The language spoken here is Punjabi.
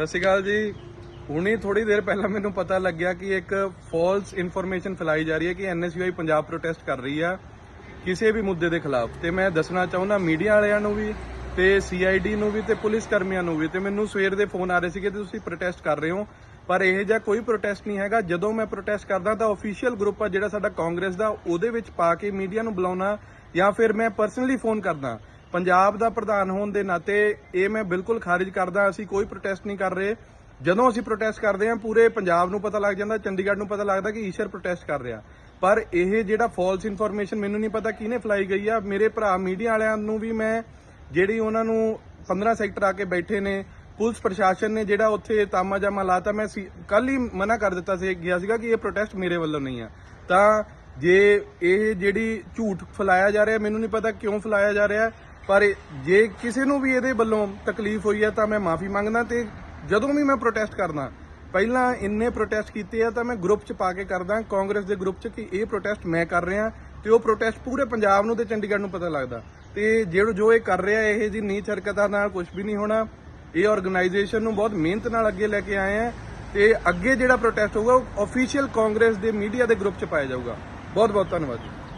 ਸਤਿ ਸ਼੍ਰੀ ਅਕਾਲ ਜੀ। ਹੁਣੀ ਥੋੜੀ ਦੇਰ ਪਹਿਲਾਂ ਮੈਨੂੰ ਪਤਾ ਲੱਗਿਆ ਕਿ ਇੱਕ ਫਾਲਸ ਇਨਫੋਰਮੇਸ਼ਨ ਫੈਲਾਈ ਜਾ ਰਹੀ ਹੈ ਕਿ ਐਨਐਸਯੂਆਈ ਪੰਜਾਬ ਪ੍ਰੋਟੈਸਟ ਕਰ ਰਹੀ ਆ ਕਿਸੇ ਵੀ ਮੁੱਦੇ ਦੇ ਖਿਲਾਫ। ਤੇ ਮੈਂ ਦੱਸਣਾ ਚਾਹੁੰਦਾ, ਮੀਡੀਆ ਵਾਲਿਆਂ ਨੂੰ ਵੀ ਤੇ ਸੀਆਈਡੀ ਨੂੰ ਵੀ ਤੇ ਪੁਲਿਸ ਕਰਮੀਆਂ ਨੂੰ ਵੀ। ਤੇ ਮੈਨੂੰ ਸਵੇਰ ਦੇ ਫੋਨ ਆ ਰਹੇ ਸੀਗੇ ਕਿ ਤੁਸੀਂ ਪ੍ਰੋਟੈਸਟ ਕਰ ਰਹੇ ਹੋ। ਪਰ ਇਹ ਜਿਹਾ ਕੋਈ ਪ੍ਰੋਟੈਸਟ ਨਹੀਂ ਹੈਗਾ। ਜਦੋਂ ਮੈਂ ਪ੍ਰੋਟੈਸਟ ਕਰਦਾ ਤਾਂ ਅਫੀਸ਼ੀਅਲ ਗਰੁੱਪ ਆ ਜਿਹੜਾ ਸਾਡਾ ਕਾਂਗਰਸ ਦਾ, ਉਹਦੇ ਵਿੱਚ ਪਾ ਕੇ ਮੀਡੀਆ ਨੂੰ ਬੁਲਾਉਣਾ ਜਾਂ ਫਿਰ ਮੈਂ ਪਰਸਨਲੀ ਫੋਨ ਕਰਦਾ। ਪੰਜਾਬ ਦਾ ਪ੍ਰਧਾਨ ਹੋਣ ਦੇ ਨਾਤੇ ਇਹ ਮੈਂ ਬਿਲਕੁਲ ਖਾਰਿਜ ਕਰਦਾ, ਅਸੀਂ ਕੋਈ ਪ੍ਰੋਟੈਸਟ ਨਹੀਂ ਕਰ ਰਹੇ। ਜਦੋਂ ਅਸੀਂ ਪ੍ਰੋਟੈਸਟ ਕਰਦੇ ਹਾਂ, ਪੂਰੇ ਪੰਜਾਬ ਨੂੰ ਪਤਾ ਲੱਗ ਜਾਂਦਾ, ਚੰਡੀਗੜ੍ਹ ਨੂੰ ਪਤਾ ਲੱਗਦਾ ਕਿ ਈਸ਼ਰ ਪ੍ਰੋਟੈਸਟ ਕਰ ਰਿਹਾ। ਪਰ ਇਹ ਜਿਹੜਾ ਫਾਲਸ ਇਨਫੋਰਮੇਸ਼ਨ ਮੈਨੂੰ ਨਹੀਂ ਪਤਾ ਕਿਹਨੇ ਫਲਾਈ ਗਈ ਆ। ਮੇਰੇ ਭਰਾ ਮੀਡੀਆ ਵਾਲਿਆਂ ਨੂੰ ਵੀ ਮੈਂ, ਜਿਹੜੀ ਉਹਨਾਂ ਨੂੰ 15 ਸੈਕਟਰ ਆ ਕੇ ਬੈਠੇ ਨੇ, ਪੁਲਿਸ ਪ੍ਰਸ਼ਾਸਨ ਨੇ ਜਿਹੜਾ ਉੱਥੇ ਤਾਮਾ ਜਾਮਾ ਲਾਤਾ, ਮੈਂ ਕੱਲ ਹੀ ਮਨਾ ਕਰ ਦਿੱਤਾ ਸੀ, ਗਿਆ ਸੀਗਾ ਕਿ ਇਹ ਪ੍ਰੋਟੈਸਟ ਮੇਰੇ ਵੱਲੋਂ ਨਹੀਂ ਆ। ਤਾਂ ਜੇ ਇਹ ਜਿਹੜੀ ਝੂਠ ਫੈਲਾਇਆ ਜਾ ਰਿਹਾ, ਮੈਨੂੰ ਨਹੀਂ ਪਤਾ ਕਿਉਂ ਫੈਲਾਇਆ ਜਾ ਰਿਹਾ। ਪਰ ਜੇ ਕਿਸੇ ਨੂੰ ਵੀ ਇਹਦੇ ਵੱਲੋਂ ਤਕਲੀਫ ਹੋਈ ਹੈ ਤਾਂ ਮੈਂ ਮਾਫੀ ਮੰਗਦਾ ਤੇ ਜਦੋਂ ਵੀ ਮੈਂ ਪ੍ਰੋਟੈਸਟ ਕਰਦਾ, ਪਹਿਲਾਂ ਇੰਨੇ ਪ੍ਰੋਟੈਸਟ ਕੀਤੇ ਆ ਤਾਂ ਮੈਂ ਗਰੁੱਪ 'ਚ ਪਾ ਕੇ ਕਰਦਾ, ਕਾਂਗਰਸ ਦੇ ਗਰੁੱਪ 'ਚ ਕਿ ਇਹ ਪ੍ਰੋਟੈਸਟ ਮੈਂ ਕਰ ਰਿਹਾ ਤੇ ਉਹ ਪ੍ਰੋਟੈਸਟ ਪੂਰੇ ਪੰਜਾਬ ਨੂੰ ਤੇ ਚੰਡੀਗੜ੍ਹ ਨੂੰ ਪਤਾ ਲੱਗਦਾ। ਤੇ ਜਿਹੜਾ ਜੋ ਇਹ ਕਰ ਰਿਹਾ, ਇਹ ਜੀ ਨੀਚ ਹਰਕਤਾਂ ਨਾਲ ਕੁਝ ਵੀ ਨਹੀਂ ਹੋਣਾ, ਇਹ ਆਰਗੇਨਾਈਜੇਸ਼ਨ ਨੂੰ ਬਹੁਤ ਮਿਹਨਤ ਨਾਲ ਅੱਗੇ ਲੈ ਕੇ ਆਏ ਆ ਤੇ ਅੱਗੇ ਜਿਹੜਾ ਪ੍ਰੋਟੈਸਟ ਹੋਊਗਾ, ਉਹ ਅਫੀਸ਼ੀਅਲ ਕਾਂਗਰਸ ਦੇ ਮੀਡੀਆ ਦੇ ਗਰੁੱਪ 'ਚ ਪਾਇਆ ਜਾਊਗਾ। ਬਹੁਤ ਬਹੁਤ ਧੰਨਵਾਦ ਜੀ।